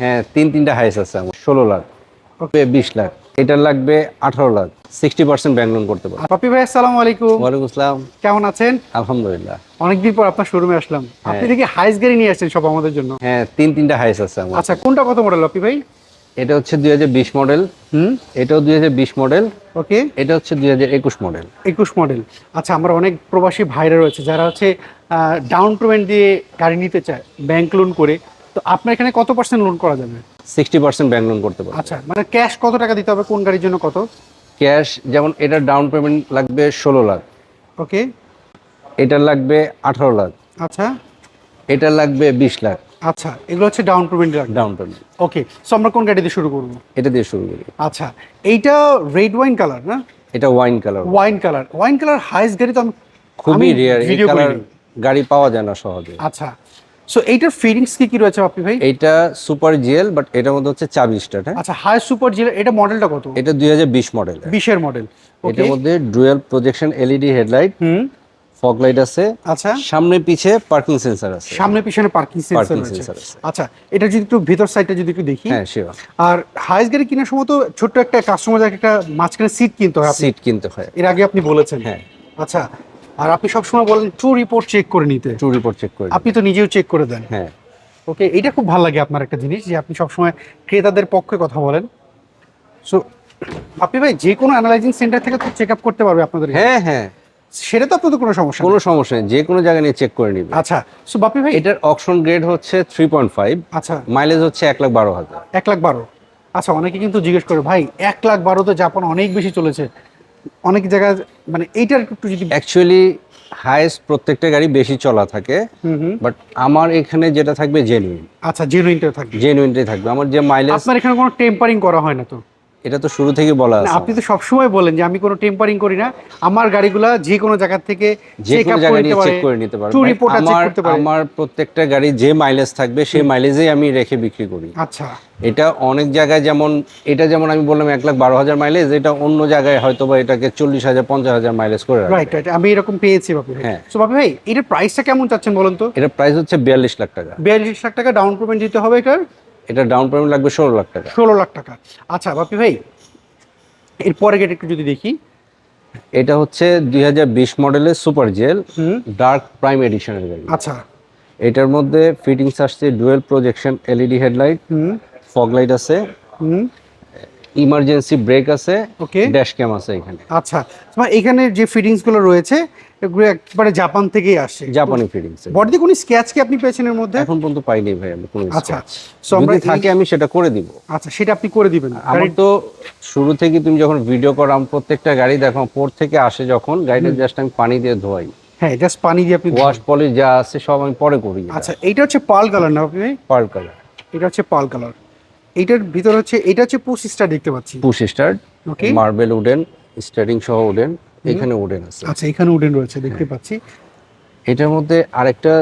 হ্যাঁ তিন তিনটা হাইস আছে আমার। ষোলো লাখ। ওকে বিশ লাখ। এটা লাগবে আঠারো lakh. Sixty percent bank loan করতে পারব। পাপি ভাই আসসালামু আলাইকুম। ওয়ালাইকুম আসসালাম। কেমন আছেন? আলহামদুলিল্লাহ। অনেকদিন পর আপনার শোরুমে আসলাম। আপনি দেখি হাইস গাড়ি নিয়ে আসছেন সব আমাদের জন্য। হ্যাঁ তিন তিনটা হাইস আছে আমার। আচ্ছা কোনটা কত মডেল পাপি ভাই? এটা হচ্ছে দুই হাজার বিশ মডেল হুম? এটাও দুই হাজার বিশ মডেল ওকে এটা হচ্ছে দুই হাজার একুশ মডেল একুশ মডেল আচ্ছা আমার অনেক প্রবাসী ভাইরা রয়েছে যারা হচ্ছে ডাউন পেমেন্ট দিয়ে গাড়ি নিতে চায় ব্যাংক লোন করে। তো আপনার এখানে কত পার্সেন্ট লোন করা যাবে? সিক্সটি পার্সেন্ট ব্যাংক লোন করতে পারব। আচ্ছা মানে ক্যাশ কত টাকা দিতে হবে কোন গাড়ির জন্য কত? ক্যাশ যেমন এটা ডাউন পেমেন্ট লাগবে ষোলো লাখ। ওকে এটা লাগবে আঠারো লাখ। আচ্ছা। এটা লাগবে বিশ লাখ। আচ্ছা এগুলো হচ্ছে down payment down payment okay so আমরা কোন গাড়ি দিয়ে শুরু করব? এটা দিয়ে শুরু করি। আচ্ছা এইটা রেড ওয়াইন কালার না? এটা wine colour wine colour wine colour Hiace গাড়ি তো আমি খুবই রেয়ার এই কালার গাড়ি পাওয়া যায় না সহজে। আচ্ছা সো এইটার ফিটিংস কি কি রয়েছে আপনি ভাই? এইটা সুপার জিএল বাট এটার মধ্যে হচ্ছে চাবি স্টার্ট হ্যাঁ? আচ্ছা হাই সুপার জিল এটা মডেলটা কত? এটা দুই হাজার বিশ মডেল বিশের মডেল ওকে এটার মধ্যে dual projection LED headlight hmm. Fog light আছে। আচ্ছা। সামনে পিছে পার্কিং সেন্সর আছে। সামনে পিছনে পার্কিং সেন্সর আছে। আচ্ছা এটা যদি একটু ভেতর সাইডটা যদি একটু দেখি। হ্যাঁ শিওর আর হাইস গাড়ি কেনার সময় তো ছোট্ট একটা কাস্টমার একটা মাঝখানে সিট কিনতে হয় আপনি- সিট কিনতে হয়। এর আগে আপনি বলেছেন। হ্যাঁ। আচ্ছা আর আপনি সবসময় বলেন টু রিপোর্ট চেক করে নিতে। টু রিপোর্ট চেক করে আপনি তো নিজেও চেক করে দেন। হ্যাঁ। ওকে এটা খুব ভালো লাগে আপনার একটা জিনিস যে আপনি সবসময় ক্রেতাদের পক্ষে কথা বলেন। সো আপনি ভাই যে কোনো অ্যানালাইজিং সেন্টার থেকে তো চেক আপ করতে পারবে আপনাদের হ্যাঁ হ্যাঁ। সেটা তো আপনাদের কোনো সমস্যা কোনো সমস্যা নেই যে কোনো জায়গায় নিয়ে চেক করে নিবে। আচ্ছা সো বাপি ভাই এটার অকশন গ্রেড হচ্ছে থ্রি পয়েন্ট ফাইভ আচ্ছা। মাইলেজ হচ্ছে এক লাখ বারো হাজার। এক লাখ বারো। আচ্ছা অনেকে কিন্তু জিজ্ঞেস করে ভাই এক লাখ বারো তো জাপান অনেক বেশি চলেছে। অনেক জায়গায় মানে এইটার একটু যদি অ্যাকচুয়ালি হাইস্ট প্রত্যেকটা গাড়ি বেশি চলা থাকে বাট আমার এখানে যেটা থাকবে জেনুইন আচ্ছা জেনুইনটা থাকবে। জেনুইনটাই থাকবে। আমার যে মাইলেজ আপনার এখানে কোনো টেম্পারিং করা হয় না তো? এটা তো শুরু থেকে বলা আছে। আপনি তো সবসময় বলেন যে আমি কোনো টেম্পারিং করি না। আমার গাড়িগুলা যে কোনো জায়গা থেকে যে কোনো করে নিতে নিয়ে পারে চেক করে নিতে পারবে টু রিপোর্ট চেক করতে পারে। আমার প্রত্যেকটা গাড়ি যে মাইলেজ থাকবে সেই মাইলেজেই আমি রেখে বিক্রি করি। আচ্ছা। এটা অনেক জায়গায় যেমন এটা যেমন আমি বললাম এক লাখ বারো হাজার মাইলেজ এটা অন্য জায়গায় হয়তো বা এটাকে চল্লিশ হাজার পঞ্চাশ হাজার মাইলেজ করে। রাইট রাইট আমি এরকম পেয়েছি বাপি হ্যাঁ। সো বাপি ভাই এটার প্রাইসটা কেমন চাচ্ছেন বলুন তো? এটার প্রাইস হচ্ছে বিয়াল্লিশ লাখ টাকা। বিয়াল্লিশ লাখ টাকা ডাউন পেমেন্ট দিতে হবে এটার। এটা ডাউন পেমেন্ট লাগবে ষোলো লাখ টাকা। ষোলো লাখ টাকা। আচ্ছা বাপি ভাই এরপরে গেট একটু যদি দেখি। এটা হচ্ছে দুই হাজার বিশ মডেলের সুপার জেল ডার্ক প্রাইম এডিশনের গাড়ি আচ্ছা। এটার মধ্যে ফিটিংস আসছে dual projection LED headlight fog light আছে। ইমার্জেন্সি ব্রেক আছে ওকে। ড্যাশ ক্যাম আছে এখানে। আচ্ছা তোমার এখানে যে ফিটিংসগুলো রয়েছে এগুলো একবারে জাপান থেকেই আসে। জাপানি ফিটিংস। বডিতে কোনো স্ক্যাচ কি আপনি পেয়েছেন এর মধ্যে? এখন পর্যন্ত পাইনি ভাই আমি কোনো আচ্ছা সো আমরা থাকে আমি সেটা করে দিব। আচ্ছা সেটা আপনি করে দিবেন। আমার তো শুরু থেকে তুমি যখন ভিডিও করো আমি প্রত্যেকটা গাড়ি দেখো পর থেকে আসে যখন গাড়িটা জাস্ট আমি পানি দিয়ে ধোয়াই। হ্যাঁ জাস্ট পানি দিয়ে আপনি ওয়াশ পলিশ যা আছে সব আমি পরে করি। আচ্ছা এইটা হচ্ছে পাল কালার না আপনি? পার কালার এটা হচ্ছে পাল কালার এইটার ভিতর হচ্ছে এটা হচ্ছে পুশ স্টার দেখতে পাচ্ছি। Push start okay marble wooden steering সহ উডেন এখানে উডেন আছে। আচ্ছা এখানে উডেন রয়েছে দেখতে হ্যাঁ। পাচ্ছি। এটার মধ্যে আরেকটা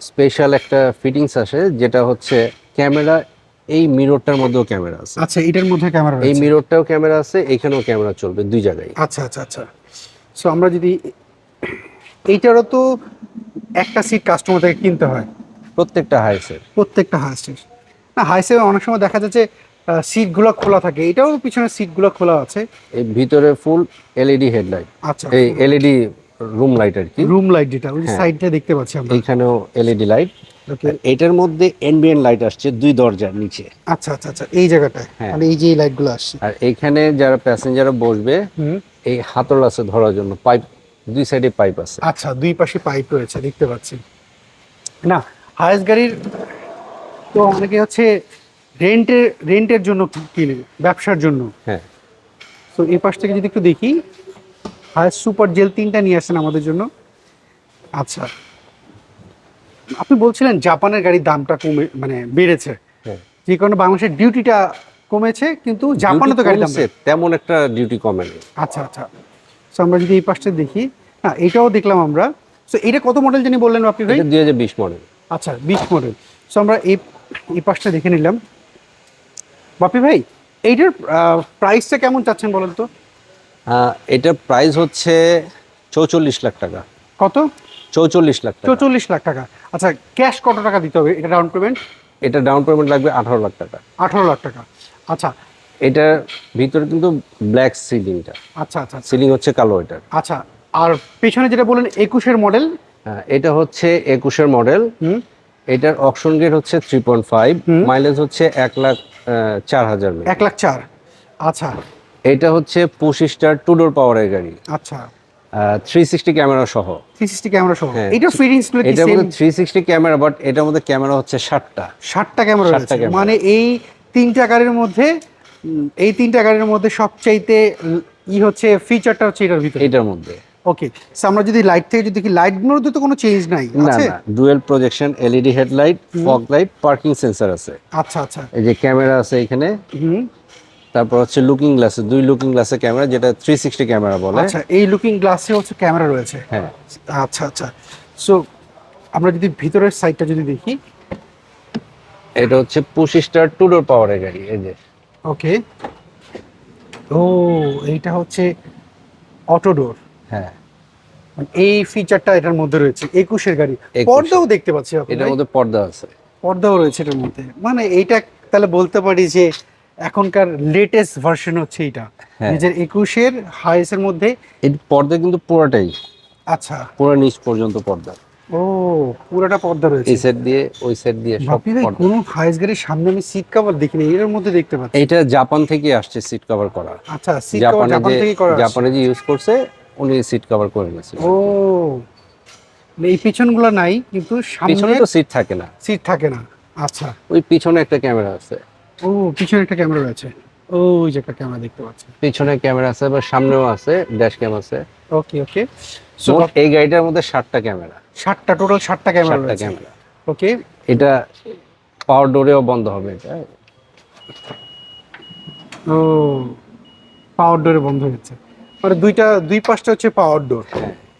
স্পেশাল একটা ফিটিংস আসে যেটা হচ্ছে ক্যামেরা এই মিররটার মধ্যেও ক্যামেরা আছে। আচ্ছা এটার মধ্যে ক্যামেরা এই মিররটাও ক্যামেরা আছে এখানেও ক্যামেরা চলবে দুই জায়গায়। আচ্ছা আচ্ছা আচ্ছা। সো আমরা যদি এইটারও তো একটা সিট কাস্টমার থেকে কিনতে হয়। প্রত্যেকটা হাইসের প্রত্যেকটা হাইসের না হাইসে অনেক সময় দেখা যাচ্ছে সিটগুলো খোলা থাকে। এটাও পিছনের সিটগুলো খোলা আছে। এই ভিতরে ফুল এলইডি হেডলাইট আচ্ছা। এই এলইডি রুম লাইট আর কি। রুম লাইট যেটা ওই হ্যাঁ। সাইডটা দেখতে পাচ্ছি আমরা। এইখানেও এলইডি লাইট এটার মধ্যে এনবিএন লাইট আসছে দুই দরজার নিচে। আচ্ছা আচ্ছা আচ্ছা এই জায়গাটায়। হ্যাঁ। মানে এই যে এই লাইটগুলো আসছে। আর এইখানে যারা প্যাসেঞ্জাররা বসবে এই হাতল আছে ধরার জন্য পাইপ দুই সাইডে পাইপ আছে। আচ্ছা দুই পাশে পাইপ রয়েছে দেখতে পাচ্ছি। না হায়েস্ট গাড়ির তো অনেকে হচ্ছে রেন্টের রেন্টের জন্য কিনে ব্যবসার জন্য। হ্যাঁ। তো এই পাশ থেকে যদি একটু দেখি হায়েস্ট সুপার জেল তিনটা নিয়ে আসেন আমাদের জন্য। আচ্ছা আপনি বলছিলেন জাপানের গাড়ির দামটা কমে মানে বেড়েছে। হ্যাঁ। যে কারণে বাংলাদেশের ডিউটিটা কমেছে কিন্তু জাপানে তো গাড়ি দাম তেমন একটা ডিউটি কমে আচ্ছা আচ্ছা। সো আমরা যদি এই পাশটা দেখি হ্যাঁ এটাও দেখলাম আমরা। সো এটা কত মডেল জানি বললেন আপনি ভাই? দুই হাজার বিশ মডেল আচ্ছা বিশ মডেল সো আমরা এই এই পাশটা দেখে নিলাম। বাপি ভাই এইটার প্রাইসটা কেমন চাচ্ছেন বলেন তো? এটার প্রাইস হচ্ছে চৌচল্লিশ লাখ টাকা। কত? চৌচল্লিশ লাখ টাকা। চৌচল্লিশ লাখ টাকা। আচ্ছা ক্যাশ কত টাকা দিতে হবে? এটা ডাউন পেমেন্ট এটা ডাউন পেমেন্ট লাগবে আঠারো লাখ টাকা। আঠারো লাখ টাকা। আচ্ছা। এটার ভিতরে কিন্তু ব্ল্যাক সিলিংটা আচ্ছা আচ্ছা আচ্ছা। সিলিং হচ্ছে কালো এটার। আচ্ছা আর পেছনে যেটা বললেন একুশের মডেল হ্যাঁ, এটা হচ্ছে একুশের মডেল হুম। এটার অপশন গেট হচ্ছে থ্রি পয়েন্ট ফাইভ মাইলেজ হচ্ছে এক লাখ চার হাজার এক লাখ চার। আচ্ছা। এটা হচ্ছে পুশ স্টার টু ডোর পাওয়ারের গাড়ি। আচ্ছা। থ্রি সিক্সটি ক্যামেরা সহ। থ্রি সিক্সটি ক্যামেরা সহ। হ্যাঁ। এইটার ফিটিংসগুলো এটার মধ্যে থ্রি সিক্সটি ক্যামেরা বাট এটার মধ্যে ক্যামেরা হচ্ছে ষাটটা। ষাটটা ক্যামেরা। মানে এই তিনটা গাড়ির মধ্যে এই তিনটা গাড়ির মধ্যে সবচাইতে ই হচ্ছে ফিচারটা হচ্ছে এটার ভিতরে। এটার মধ্যে। ওকে আমরা যদি লাইট থেকে যদি দেখি লাইটগুলোর তো কোনো চেঞ্জ নাই না আছে? Dual projection LED headlight fog light parking sensor আছে। আচ্ছা আচ্ছা। এই যে ক্যামেরা আছে এখানে। হুম। তারপর হচ্ছে লুকিং গ্লাসে দুই লুকিং গ্লাসে ক্যামেরা যেটা থ্রি সিক্সটি ক্যামেরা বলে। আচ্ছা এই লুকিং গ্লাসে হচ্ছে ক্যামেরা রয়েছে। হ্যাঁ। আচ্ছা আচ্ছা। সো আমরা যদি ভিতরের সাইডটা যদি দেখি। এটা হচ্ছে পুশ স্টার টু ডোর পাওয়ারের গাড়ি এই যে। ওকে ও এইটা হচ্ছে অটো ডোর হ্যাঁ। এই ফিচারটা এটার মধ্যে রয়েছে একুশের গাড়ি। পর্দাও দেখতে পাচ্ছি এটার মধ্যে পর্দা আছে। পর্দাও রয়েছে এটার মধ্যে। মানে এইটা তাহলে বলতে পারি যে এখনকার লেটেস্ট ভার্সন হচ্ছে এইটা। হ্যাঁ। নিজের একুশের মধ্যে। এই পর্দা কিন্তু পুরোটাই। আচ্ছা। পুরো নিচ পর্যন্ত পর্দা। ও পুরোটা পর্দা রয়েছে। এই সেট দিয়ে ওই সেট দিয়ে সব পর্দা। কোনো হাইস গাড়ির সামনে আমি সিট কভার দেখিনি এর মধ্যে দেখতে পাচ্ছি। এটা জাপান থেকে আসছে সিট কভার করা। আচ্ছা সিট কভার জাপান থেকে করা জাপানে যে ইউজ করছে উনি সিট কভার করে নিয়েছিল ও মানে এই পিছনগুলো নাই কিন্তু পিছনে তো সিট থাকে না। সিট থাকে না। আচ্ছা। ওই পিছনে একটা ক্যামেরা আছে। ও পিছনে একটা ক্যামেরা রয়েছে। ওই যে একটা ক্যামেরা দেখতে পাচ্ছি। পিছনে ক্যামেরা আছে আবার সামনেও আছে ড্যাশ ক্যাম আছে। ওকে ওকে সো মোট এই গাড়িটার মধ্যে ষাটটা ক্যামেরা সাতটা টোটাল সাতটা ক্যামেরা ষাটটা রয়েছে। ক্যামেরা ওকে এটা পাওয়ার ডোরেও বন্ধ হবে এটা। ও পাওয়ার ডোরে বন্ধ হয়েছে। মানে দুইটা দুই পাশটা হচ্ছে পাওয়ার ডোর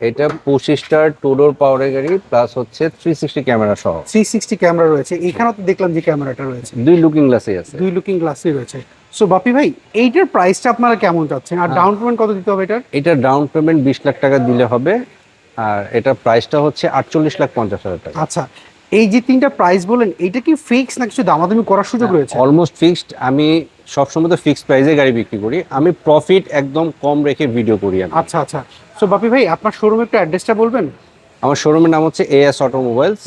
এটা পঁচিশ স্টার টু ডোর পাওয়ারের গাড়ি প্লাস হচ্ছে থ্রি সিক্সটি ক্যামেরা সহ। থ্রি সিক্সটি ক্যামেরা রয়েছে। এখানেও তো দেখলাম যে ক্যামেরাটা রয়েছে। দুই লুকিং গ্লাসই আছে। দুই লুকিং গ্লাসই রয়েছে। সো বাপি ভাই এইটার প্রাইসটা আপনারা কেমন চাচ্ছেন? আর ডাউন পেমেন্ট কত দিতে হবে এটার? এটা ডাউন পেমেন্ট বিশ লাখ টাকা দিলে হবে। আর এটার প্রাইসটা হচ্ছে আটচল্লিশ লাখ পঞ্চাশ হাজার টাকা। আচ্ছা এই যে তিনটা প্রাইস বলেন এটা কি ফিক্স না কিছু দামাদামি করার সুযোগ রয়েছে? অলমোস্ট ফিক্সড আমি সবসময় তো ফিক্সড প্রাইসে গাড়ি বিক্রি করি। আমি প্রফিট একদম কম রেখে ভিডিও করি আমি। আচ্ছা আচ্ছা। সো বাপি ভাই আপনার শোরুমে একটু অ্যাড্রেসটা বলবেন? আমার শোরুমের নাম হচ্ছে এএস অটোমোবাইলস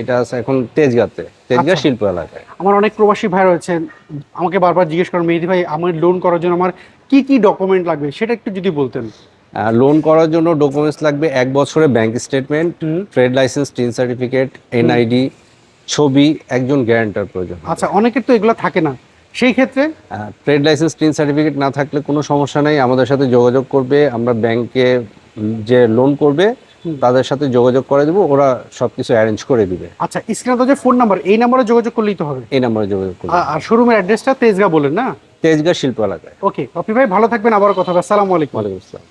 এটা আছে এখন তেজগাঁতে তেজগাঁ আচ্ছা। শিল্প এলাকায়। আমার অনেক প্রবাসী ভাই রয়েছেন। আমাকে বারবার জিজ্ঞেস করেন মেহেদি ভাই আমার লোন করার জন্য আমার কি কি ডকুমেন্ট লাগবে? সেটা একটু যদি বলতেন। লোন করার জন্য ডকুমেন্টস লাগবে এক বছরের bank statement trade licence TIN certificate NID ছবি একজন গ্যারান্টার প্রয়োজন আচ্ছা অনেকের তো এগুলো থাকে না। সেই ক্ষেত্রে? ট্রেড লাইসেন্স টিন সার্টিফিকেট না থাকলে কোনো সমস্যা নেই আমাদের সাথে যোগাযোগ করবে আমরা ব্যাংকে যে লোন করবে তাদের সাথে যোগাযোগ করে দেবো ওরা সবকিছু অ্যারেঞ্জ করে দিবে। আচ্ছা স্ক্রিনে তো যে ফোন নাম্বার এই নাম্বারে যোগাযোগ করলেই তো হবে। এই নাম্বারে যোগাযোগ করবে। আর শোরুমের অ্যাড্রেসটা তেজগা বলেন না? তেজগাঁ শিল্প এলাকায় ওকে বাপি ভাই ভালো থাকবেন আবার কথা হবে। আসসালামু আলাইকুম। ওয়ালাইকুম আসসালাম।